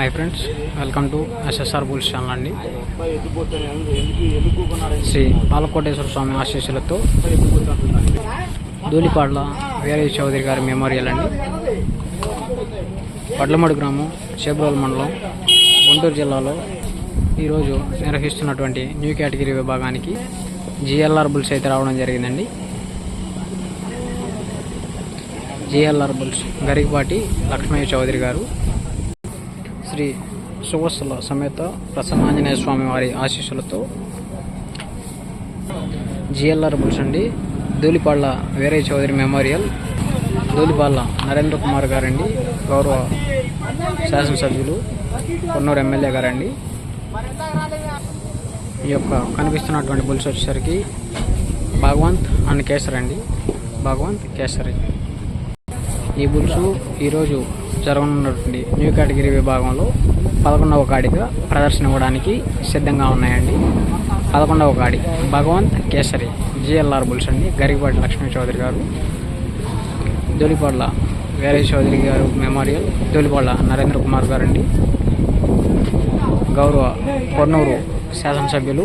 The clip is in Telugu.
Hi friends welcome to SSR bulls channel అండి. శ్రీ పాలకోటేశ్వర స్వామి ఆశీస్సులతో ధూళిపాడ్ల వీరయ్య చౌదరి గారి మెమోరియల్ అండి. పడ్లమడు గ్రామం చేబ్రోల్ మండలం గుంటూరు జిల్లాలో ఈరోజు నిర్వహిస్తున్నటువంటి న్యూ కేటగిరీ విభాగానికి జిఎల్ఆర్ బుల్స్ అయితే రావడం జరిగిందండి. జిఎల్ఆర్ బుల్స్ గరికపాటి లక్ష్మయ్య చౌదరి గారు శ్రీ సువస్సుల సమేత ప్రసన్నాంజనేయ స్వామి వారి ఆశీస్సులతో జిఎల్ఆర్ బుల్స్ అండి ధూలిపాళ్ళ వీరయ్య చౌదరి మెమోరియల్ ధూళిపాళ్ళ నరేంద్ర కుమార్ గారండి గౌరవ శాసనసభ్యులు కొన్నూరు ఎమ్మెల్యే గారండి. ఈ యొక్క కనిపిస్తున్నటువంటి బుల్స్ వచ్చేసరికి భగవంత్ అండ్ కేసరి అండి భగవంత్ కేసరి. ఈ బుల్సు ఈరోజు జరగనున్నటువంటి న్యూ కేటగిరీ విభాగంలో పదకొండవ కాడిగా ప్రదర్శన ఇవ్వడానికి సిద్ధంగా ఉన్నాయండి. పదకొండవ కాడి భగవంత్ కేసరి జిఎల్ఆర్ బుల్స్ అండి గరికపాటి లక్ష్మీ చౌదరి గారు దొలిపాళ్ళ వీరయ్య చౌదరి గారు మెమోరియల్ దొలిపాళ్ళ నరేంద్ర కుమార్ గారు అండి గౌరవ కొన్నూరు శాసనసభ్యులు